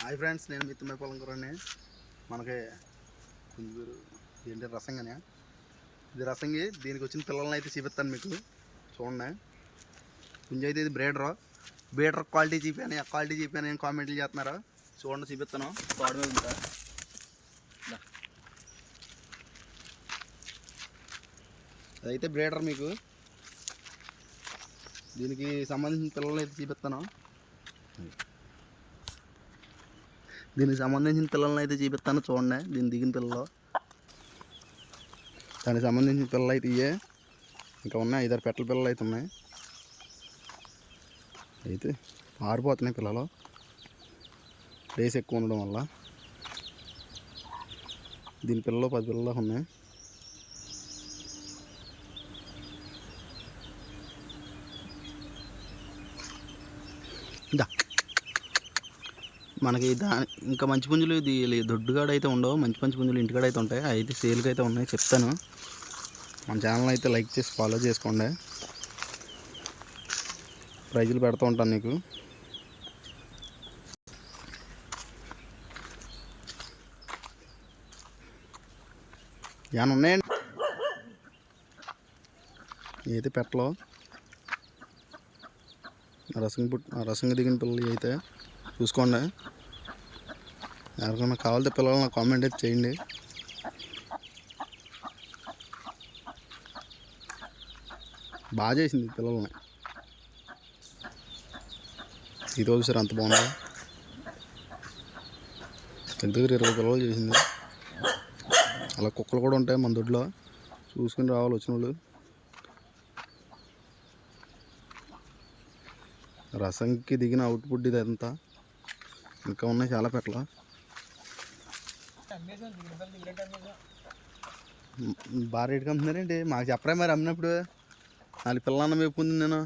Hi friends నేను మిత్రమై పొలం కూరని మనకి కుంజూరు ఏంటి రసంగానే. ఇది రసంగి దీనికి వచ్చిన పిల్లల్ని అయితే చూపిస్తాను మీకు. చూడండి. కుంజు అయితే ఇది బ్రేడర్ బీటర్ క్వాలిటీ చూపాను ఆ క్వాలిటీ చూపాను ఏం కామెంట్లు చేస్తున్నారు. చూడండి చూపిస్తాను. తోడ మీద ఉంటా. అదైతే బ్రేడర్ మీకు. దీనికి సంబంధించిన పిల్లల్ని అయితే చూపిస్తాను. దీనికి సంబంధించిన పిల్లల్ని అయితే చూపిస్తాను చూడండి. దీని దిగిన పిల్లలు. దానికి సంబంధించిన పిల్లలు అయితే ఇవే ఇంకా ఉన్నాయి ఐదారు పెట్టల పిల్లలు అయితే ఉన్నాయి. అయితే ఆరిపోతున్నాయి పిల్లలు. రేస్ ఎక్కువ ఉండడం వల్ల. దీని పిల్లలు పది పిల్లలు ఉన్నాయి. దా. మనకి దా ఇంకా మంచి పుంజులు ఇది లే- దొడ్డుగాడ అయితే ఉండవు మంచి మంచి పుంజులు ఇంటికాడ అయితే ఉంటాయి. అయితే సేల్కి అయితే ఉన్నాయి చెప్తాను. మన ఛానల్ అయితే లైక్ చేసి ఫాలో చేసుకోండి. ప్రైజులు పెడుతూ ఉంటాను నీకు. ఏమైనా ఉన్నాయండి? ఏది పెట్టలో? రసం పుట్ రసంగా దిగిన పిల్లలు అయితే. చూసుకోండి. ఎవరికైనా కావాలంటే పిల్లలు నాకు కామెంట్ అయితే చేయండి. బాగా చేసింది ఈ పిల్లల్ని. ఈరోజు సార్ అంత బాగుందా. దగ్గర దగ్గర ఇరవై పిల్లలు చేసింది. అలా కుక్కలు కూడా ఉంటాయి మన దొడ్లో. చూసుకుని రావాలి వచ్చిన వాళ్ళు. రసంకి దిగిన అవుట్పుట్ ఇది అంతా ఇంకా ఉన్నాయి చాలా పెట్టల. బాగా రేటుకి అమ్ముతున్నారేంటి మాకు చెప్పరా మరి అమ్మినప్పుడు? నాలుగు పిల్లలు మేపుకుంది నేను.